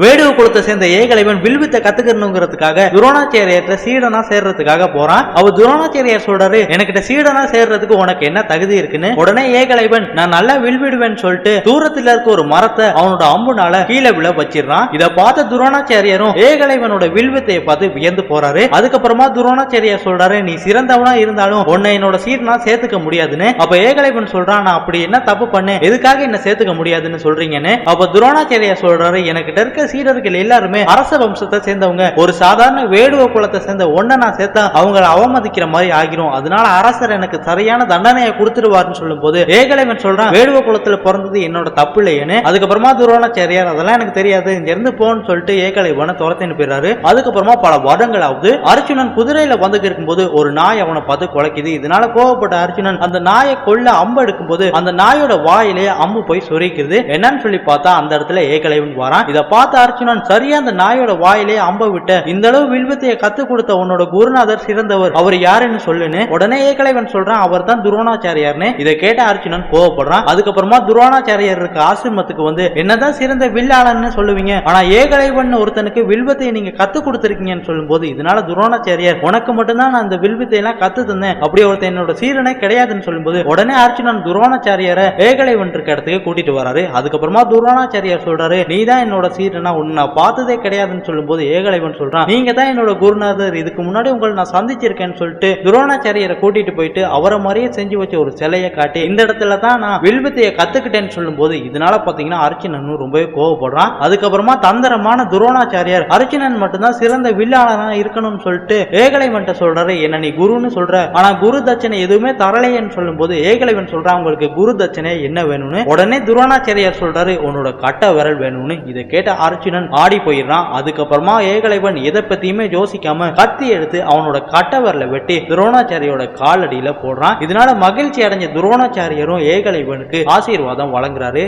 வேடுவ குலத்தை சேர்ந்த ஏகலைவன் வில்வித்தை கத்துக்கணுங்கிறதுக்காக துரோணாச்சாரியர்கிட்ட சீடனா சேர்றதுக்காக போறான். அவர் துரோணாச்சாரியார் சொல்றாரு எனக்கிட்ட சீடனா சேர்றதுக்கு உனக்கு என்ன தகுதி இருக்குன்னு? உடனே ஏகலைவன் நான் நல்லா வில்விடுவேன்னு சொல்லிட்டு தூரத்துல இருக்க ஒரு மரத்தை அவனோட அம்புனால கீழே விழ வச்சிடறான். இதை பார்த்த துரோணாச்சாரியரும் ஏகலைவனோட வில்வித்தையை பார்த்து வியந்து போறாரு. அதுக்கப்புறமா துரோணாச்சாரியார் சொல்றாரு நீ சிறந்தவனா இருந்தாலும் உன்னை என்னோட சீடனா சேர்த்துக்க முடியாதுன்னு. அப்ப ஏகலைவன் சொல்றான் நான் அப்படி என்ன தப்பு பண்ணு எதுக்காக என்ன சேர்த்துக்க முடியாதுன்னு சொல்றீங்கன்னு? அப்ப துரோணாச்சாரியார் சொல்றாரு எனக்கிட்ட இருக்க சீடர்கள் எல்லாருமே அரச வம்சத்தை சேர்ந்தவங்க. ஒரு சாதாரண வேடுவ குலத்தை சேர்ந்த ஒன்ன நான் சேர்த்தா அவங்கள அவமதிக்கிற மாதிரி ஆகிரும். அதனால அரசர் எனக்கு சரியான தண்டனையை கொடுத்துருவாருன்னு சொல்லும்போது ஏகலைவன் சொல்றான் வேடுவ குலத்துல பிறந்தது என்னோட தப்பு இல்லையேன்னு. அதுக்கப்புறமா துரோணாச்சாரியார் அதெல்லாம் எனக்கு தெரியாது. இங்க இருந்து போன்னு சொல்லிட்டு ஏகலைவனை துரத்தின்னு போயிடுறாரு. அதுக்கப்புறமா பல வருடங்கள் ஆகுது அர்ஜுனன் குதிரையில வந்து இருக்கும்போது ஒரு நாய் அவனை பார்த்து குலைக்குது. இதனால கோவப்பட்ட அர்ஜுனன் அந்த நாயை கொல்ல அம்பு எடுக்கும்போது அந்த நாயோட வாயிலே அம்பு போய் சொரிக்கிறது என்னன்னு சொல்லி பார்த்தா அந்த இடத்துல ஏகலைவன் வரான். இதை பார்த்த அர்ஜுனன் சரியா அந்த நாயோட வாயிலே அம்ப விட்ட இந்த அளவு வில்வித்தையை கத்து கொடுத்த உன்னோட குருநாதர் சிறந்தவர். அவர் யாருன்னு சொல்லுன்னு உடனே ஏகலைவன் சொல்றான். அவர் தான் துரோணாச்சாரியார்னு. இதை கேட்ட அர்ச்சுனன் கோவப்படுறான். அதுக்கப்புறமா துரோணாச்சாரியார் இருக்க ஆசிரமத்துக்கு வந்து என்னதான் சிறந்த வில்லாளன்னு சொல்லுவீங்க ஆனா ஏகலைவன் ஒருத்தனுக்கு வில்வத்தையை நீங்க கத்து கொடுத்துருக்கீங்கன்னு சொல்லும்போது இதனால துரோணாச்சாரியார் உனக்கு மட்டும்தான் நான் இந்த வில்வித்தையெல்லாம் கத்து தந்தேன். அப்படி ஒருத்தன் என்னோட சீரனே கிடையாதுன்னு சொல்லும்போது உடனே அர்ச்சுனன் துரோணாச்சாரியாரை ஏகலைவன் இருக்க இடத்துக்கு கூட்டிட்டு வராரு. அதுக்கப்புறமா துரோணாச்சாரியார் சொல்றாரு நீ தான் என்னோட சீரன் உன்னை நான் பார்த்ததே கிடையாதுன்னு சொல்லும்போது ஏகலைவன் சொல்றான் நீங்க தான் என்னோட குருநாதர் இதுக்கு முன்னாடி உங்களை நான் சந்திச்சிருக்கேன்னு சொல்லிட்டு துரோணாச்சாரியரை கூட்டிட்டு போயிட்டு அவரை மாதிரியே செஞ்சு வச்ச ஒரு சிலையை காட்டி இந்த இடத்துல தான் நான் வில்வித்தையை கத்துக்கிட்டேன்னு சொல்லும்போது இதனால பாத்தீங்கன்னா அர்ஜுனனும் ரொம்பவே கோவப்படுறான். அதுக்கப்புறமா தந்திரமான துரோணாச்சாரியார் அர்ச்சனன் மட்டும்தான் சிறந்த வில்லாளனா இருக்கணும்னு சொல்லிட்டு ஏகலைவன்ட்ட சொல்றாரு என்ன நீ குருன்னு சொல்ற? ஆனா குரு தட்சணை எதுவுமே தரலையேன்னு சொல்லும்போது ஏகலைவன் சொல்றான் உங்களுக்கு குரு தட்சணை என்ன வேணும்னு? உடனே துரோணாச்சாரியார் சொல்றாரு உன்னோட கட்ட விரல் வேணும்னு. இதை கேட்ட அர்ஜுனன் ஆடி போயிடுறான். அதுக்கப்புறமா ஏகலைவன் எதை பத்தியுமே யோசிக்காம கத்தி எடுத்து அவனோட கட்டவரில் வெட்டி துரோணாச்சாரியோட காலடியில போடுறான். இதனால மகிழ்ச்சி அடைஞ்ச துரோணாச்சாரியரும் ஏகலைவனுக்கு ஆசீர்வாதம் வழங்குறாரு.